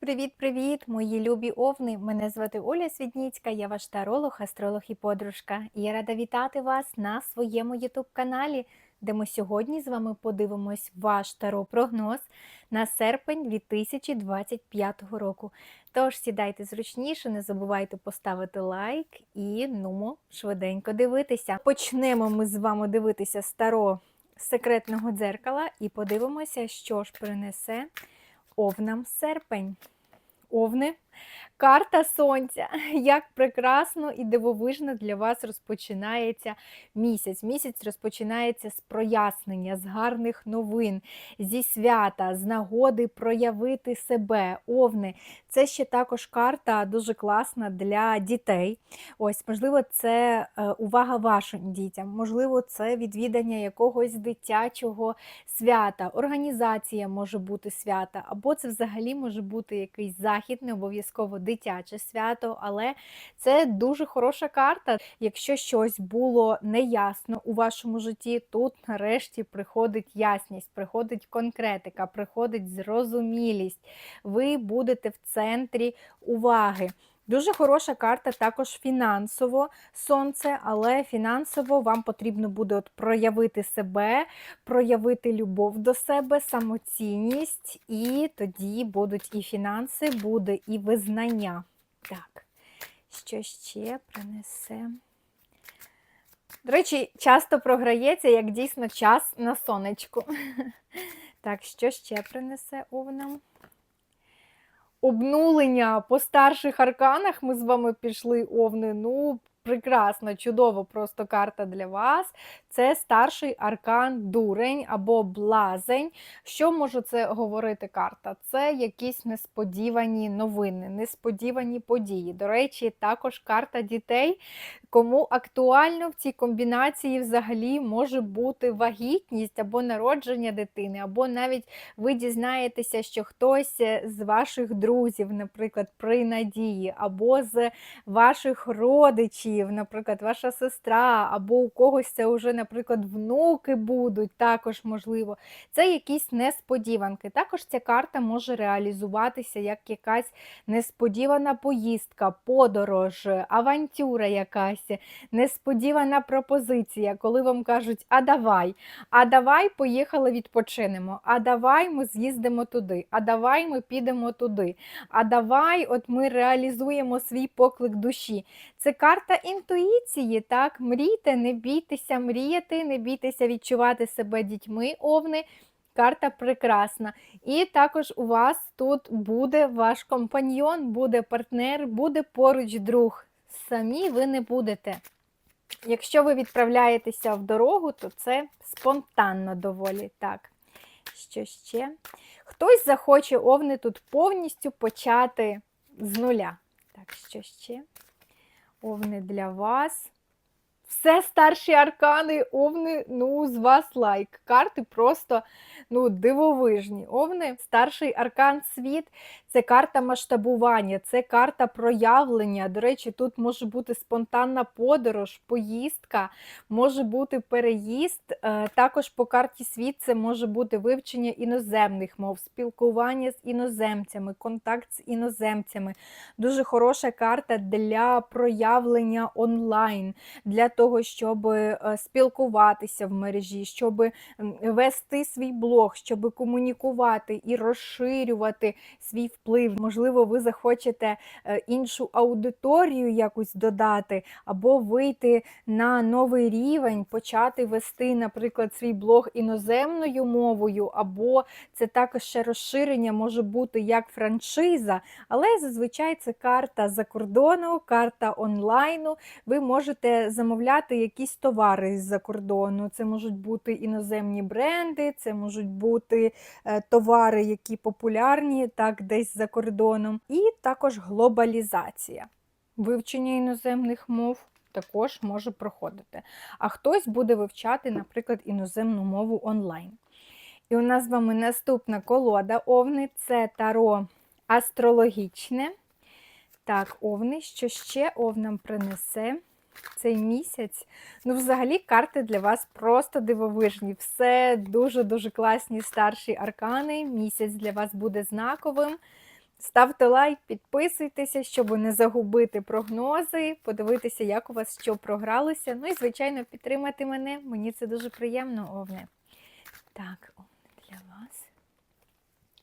Привіт-привіт, мої любі овни! Мене звати Оля Свідніцька, я ваш таролог, астролог і подружка. І я рада вітати вас на своєму ютуб-каналі, де ми сьогодні з вами подивимось ваш таро-прогноз на серпень 2025 року. Тож сідайте зручніше, не забувайте поставити лайк і нумо швиденько дивитися. Почнемо ми з вами дивитися старо секретного дзеркала і подивимося, що ж принесе. Овнам серпень. Овни. Карта сонця. Як прекрасно і дивовижно для вас розпочинається місяць. Місяць розпочинається з прояснення, з гарних новин, зі свята, з нагоди проявити себе. Овни. Це ще також карта дуже класна для дітей. Ось, можливо, це е, увага вашим дітям, можливо, це відвідання якогось дитячого свята, організація може бути свята, або це взагалі може бути якийсь захід, не обов'язково дитяче свято, але це дуже хороша карта. Якщо щось було неясно у вашому житті, тут нарешті приходить ясність, приходить конкретика, приходить зрозумілість. Ви будете в центрі уваги. Дуже хороша карта також фінансово сонце, але фінансово вам потрібно буде от проявити себе, проявити любов до себе, самоцінність, і тоді будуть і фінанси, буде і визнання. Так, що ще принесе? До речі, часто програється, як дійсно час на сонечку. Так, що ще принесе овнам? Обнулення по старших арканах ми з вами пішли овни. Ну, прекрасно, чудово, просто карта для вас. Це старший аркан дурень або блазень. Що може це говорити карта? Це якісь несподівані новини, несподівані події. До речі, також карта дітей. Кому актуально в цій комбінації взагалі може бути вагітність або народження дитини, або навіть ви дізнаєтеся, що хтось з ваших друзів, наприклад, при надії, або з ваших родичів, наприклад, ваша сестра, або у когось це вже наприклад, внуки будуть, також можливо. Це якісь несподіванки. Також ця карта може реалізуватися як якась несподівана поїздка, подорож, авантюра якась, несподівана пропозиція, коли вам кажуть, а давай, а давай поїхали відпочинемо, а давай ми з'їздимо туди, а давай ми підемо туди, а давай от ми реалізуємо свій поклик душі. Це карта інтуїції, так, мрійте, не бійтеся, мріяти, не бійтеся відчувати себе дітьми, овни. Карта прекрасна. І також у вас тут буде ваш компаньйон, буде партнер, буде поруч друг. Самі ви не будете. Якщо ви відправляєтеся в дорогу, то це спонтанно доволі. Так, що ще? Хтось захоче овни тут повністю почати з нуля. Так, що ще? Овни для вас. Все старші аркани, овни, ну, з вас лайк. Карти просто ну, дивовижні. Овни, старший аркан світ це карта масштабування, це карта проявлення. До речі, тут може бути спонтанна подорож, поїздка, може бути переїзд. Е, також по карті світ це може бути вивчення іноземних мов, спілкування з іноземцями, контакт з іноземцями. Дуже хороша карта для проявлення онлайн. для того, щоб е, спілкуватися в мережі, щоб вести свій блог, щоб комунікувати і розширювати свій вплив. Можливо, ви захочете е, іншу аудиторію якусь додати, або вийти на новий рівень, почати вести, наприклад, свій блог іноземною мовою, або це також ще розширення може бути як франшиза, але зазвичай це карта за кордону, карта онлайну. Ви можете замовляти замовляти якісь товари з-за кордону. Це можуть бути іноземні бренди, це можуть бути е, товари, які популярні так десь за кордоном. І також глобалізація. Вивчення іноземних мов. Також може проходити. А хтось буде вивчати, наприклад, іноземну мову онлайн. І у нас з вами наступна колода овни це таро астрологічне. Так, овни, що ще овнам принесе? Цей місяць. Ну, взагалі, карти для вас просто дивовижні. Все дуже-дуже класні старші аркани. Місяць для вас буде знаковим. Ставте лайк, підписуйтеся, щоб не загубити прогнози, подивитися, як у вас що програлося. Ну і, звичайно, підтримати мене. Мені це дуже приємно, Овне. Так, Овне для вас.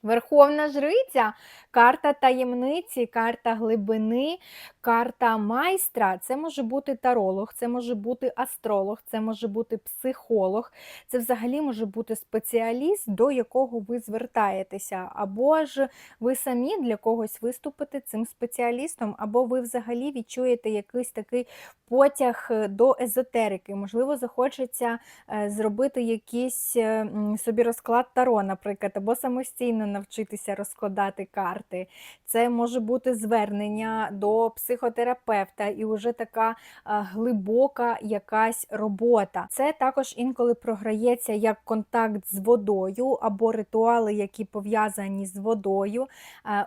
Верховна жриця, карта таємниці, карта глибини, карта майстра. Це може бути таролог, це може бути астролог, це може бути психолог, це взагалі може бути спеціаліст, до якого ви звертаєтеся. Або ж ви самі для когось виступите цим спеціалістом, або ви взагалі відчуєте якийсь такий потяг е, до езотерики. Можливо, захочеться е, зробити якийсь собі розклад таро, наприклад, або самостійно навчитися розкладати карти. Це може бути звернення до психотерапевта і вже така глибока якась робота. Це також інколи програється як контакт з водою або ритуали, які пов'язані з водою,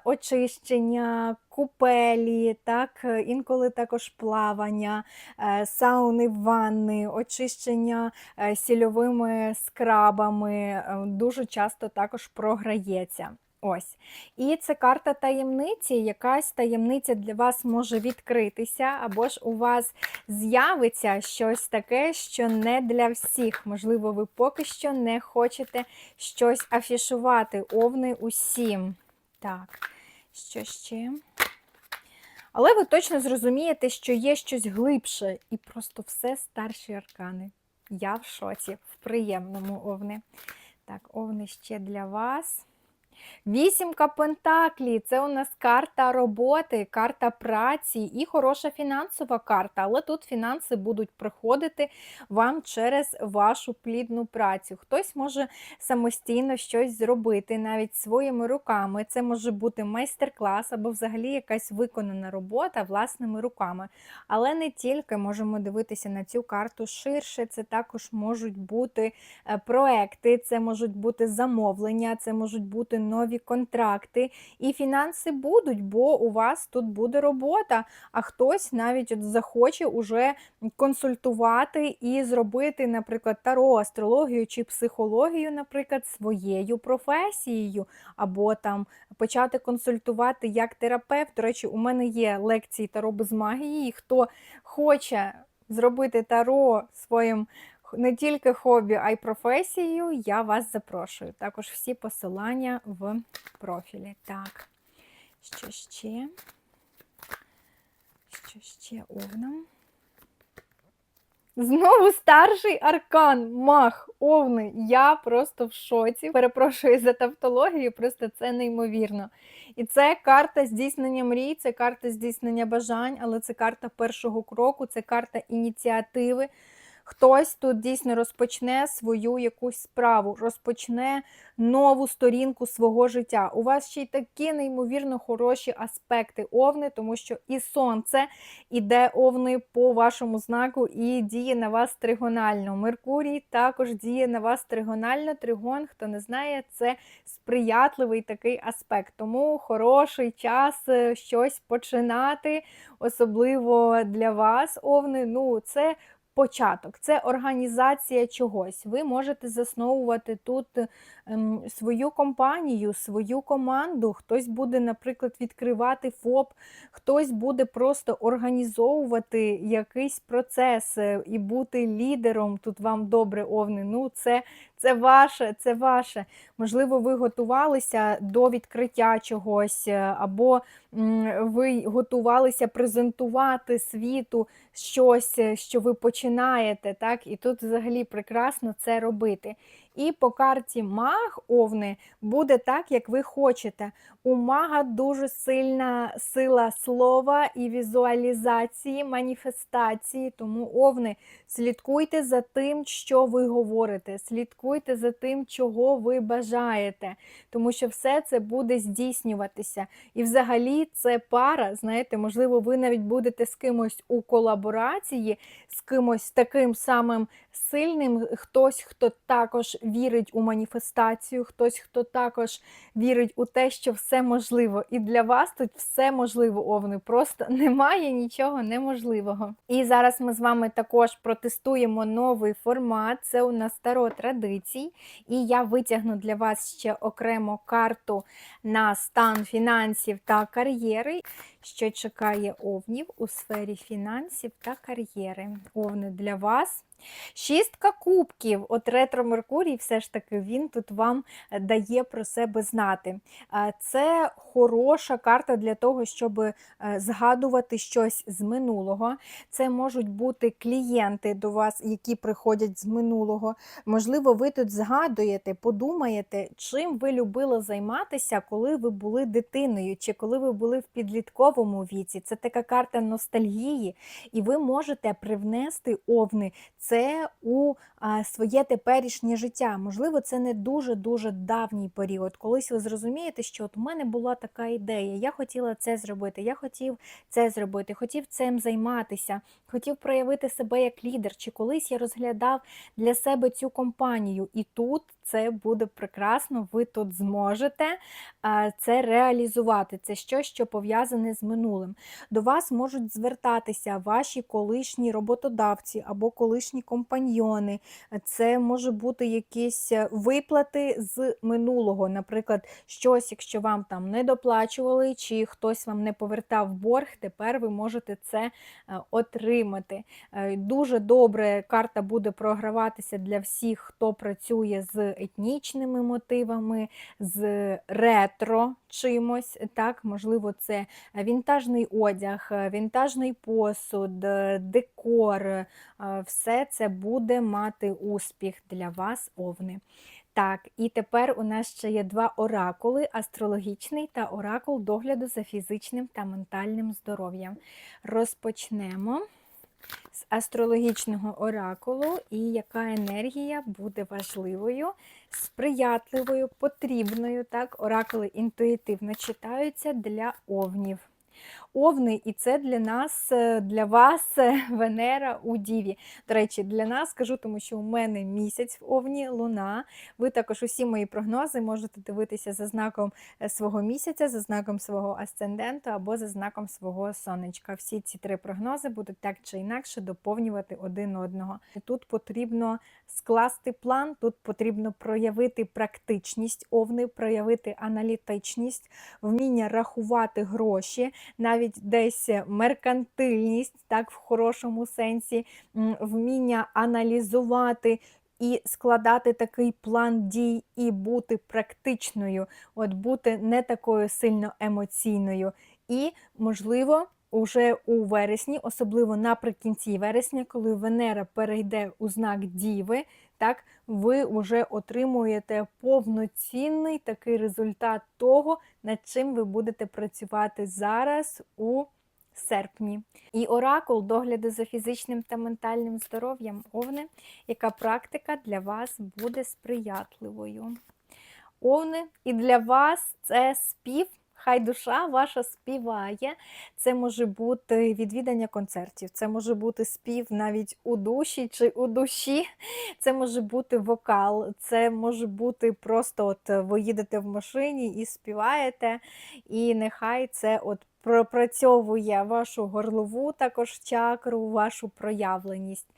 очищення. Купелі, так, е, інколи також плавання, е, сауни, ванни, очищення е, сільовими скрабами дуже часто також програється. Ось. І це карта таємниці. Якась таємниця для вас може відкритися, або ж у вас з'явиться щось таке, що не для всіх. Можливо, ви поки що не хочете щось афішувати. Овни усім. Так, що ще? Але ви точно зрозумієте, що є щось глибше, і просто все старші аркани. Я в шоці, в приємному овни. Так, овни ще для вас. Вісімка Пентаклі це у нас карта роботи, карта праці і хороша фінансова карта. Але тут фінанси будуть приходити вам через вашу плідну працю. Хтось може самостійно щось зробити, навіть своїми руками. Це може бути майстер-клас або взагалі якась виконана робота власними руками. Але не тільки можемо дивитися на цю карту ширше. Це також можуть бути е, проекти, це можуть бути замовлення, це можуть бути нові контракти. І фінанси будуть, бо у вас тут буде робота, а хтось навіть от захоче уже консультувати і зробити, наприклад, таро, астрологію чи психологію, наприклад, своєю професією, або там почати консультувати як терапевт. До речі, у мене є лекції таро без магії. і Хто хоче зробити таро своїм не тільки хобі, а й професією, я вас запрошую. Також всі посилання в профілі. Так, що ще? Що ще овнам? Знову старший аркан, мах, овни. Я просто в шоці. Перепрошую за тавтологію, просто це неймовірно. І це карта здійснення мрій, це карта здійснення бажань, але це карта першого кроку, це карта ініціативи. Хтось тут дійсно розпочне свою якусь справу, розпочне нову сторінку свого життя. У вас ще й такі неймовірно хороші аспекти овни, тому що і сонце іде овни по вашому знаку і діє на вас тригонально. Меркурій також діє на вас тригонально. Тригон, хто не знає, це сприятливий такий аспект. Тому хороший час е, щось починати, особливо для вас, овни. Ну, це початок, це організація чогось. Ви можете засновувати тут ем, свою компанію, свою команду. Хтось буде, наприклад, відкривати ФОП, хтось буде просто організовувати якийсь процес е, і бути лідером. Тут вам добре, овни. Ну, це, це ваше, це ваше. Можливо, ви готувалися до відкриття чогось, е, або ви готувалися презентувати світу щось, е, що ви починаєте, так? І тут взагалі прекрасно це робити. І по карті маг овни буде так, як ви хочете. У мага дуже сильна сила слова і візуалізації, маніфестації. Тому овни, слідкуйте за тим, що ви говорите, слідкуйте за тим, чого ви бажаєте, тому що все це буде здійснюватися. І взагалі це пара, знаєте, можливо, ви навіть будете з кимось у колаборації, з кимось таким самим сильним, хтось, хто також вірить у маніфестацію, хтось, хто також вірить у те, що все можливо. І для вас тут все можливо, овни. Просто немає нічого неможливого. І зараз ми з вами також протестуємо новий формат. Це у нас таро традицій. І я витягну для вас ще окремо карту на стан фінансів та кар'єри, що чекає овнів у сфері фінансів та кар'єри. Овни для вас. Шістка кубків. От ретро Меркурій, все ж таки, він тут вам е, дає про себе знати. Це хороша карта для того, щоб е, згадувати щось з минулого. Це можуть бути клієнти до вас, які приходять з минулого. Можливо, ви тут згадуєте, подумаєте, чим ви любили займатися, коли ви були дитиною, чи коли ви були в підлітковому віці. Це така карта ностальгії, і ви можете привнести овни це у своє теперішнє життя. Можливо, це не дуже-дуже давній період. Колись ви зрозумієте, що от у мене була така ідея, я хотіла це зробити, я хотів це зробити, хотів цим займатися, хотів проявити себе як лідер, чи колись я розглядав для себе цю компанію. І тут це буде прекрасно, ви тут зможете це реалізувати. Це щось, що пов'язане з минулим. До вас можуть звертатися ваші колишні роботодавці або колишні компаньйони. Це може бути якісь е, виплати з минулого. Наприклад, щось, якщо вам там не доплачували, чи хтось вам не повертав борг, тепер ви можете це е, отримати. Е, Дуже добре карта буде програватися для всіх, хто працює з етнічними мотивами, з ретро чимось. Так, Можливо, це вінтажний одяг, е, вінтажний посуд, е, декор. е, Все це буде мати успіх для вас, овни. Так, і тепер у нас ще є два оракули: астрологічний та оракул догляду за фізичним та ментальним здоров'ям. Розпочнемо з астрологічного оракулу, і яка енергія буде важливою, сприятливою, потрібною. Так, оракули інтуїтивно читаються для овнів. Овни, і це для нас, е, для вас е, Венера у Діві. До речі, для нас кажу, тому що у мене місяць в Овні, Луна. Ви також усі мої прогнози можете дивитися за знаком е, свого місяця, за знаком свого асценденту або за знаком свого сонечка. Всі ці три прогнози будуть так чи інакше доповнювати один одного. Тут потрібно скласти план, тут потрібно проявити практичність овни, проявити аналітичність, вміння рахувати гроші, навіть десь меркантильність, так в хорошому сенсі, вміння аналізувати. І складати такий план дій і бути практичною, от бути не такою сильно емоційною. І, можливо, уже у вересні, особливо наприкінці вересня, коли Венера перейде у знак Діви, так, ви вже отримуєте повноцінний такий результат того, над чим ви будете працювати зараз у серпні. І оракул догляду за фізичним та ментальним здоров'ям овни, яка практика для вас буде сприятливою. Овни, і для вас це спів. Хай душа ваша співає. Це може бути відвідання концертів, це може бути спів навіть у душі чи у душі, це може бути вокал, це може бути просто от ви їдете в машині і співаєте, і нехай це от пропрацьовує вашу горлову також чакру, вашу проявленість.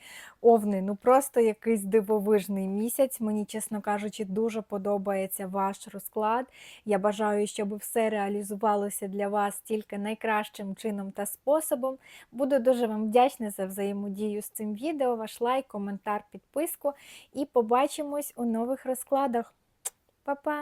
Овни, ну просто якийсь дивовижний місяць. Мені, чесно кажучи, дуже подобається ваш розклад. Я бажаю, щоб все реалізувалося для вас тільки найкращим чином та способом. Буду дуже вам вдячна за взаємодію з цим відео, ваш лайк, коментар, підписку. І побачимось у нових розкладах. Па-па!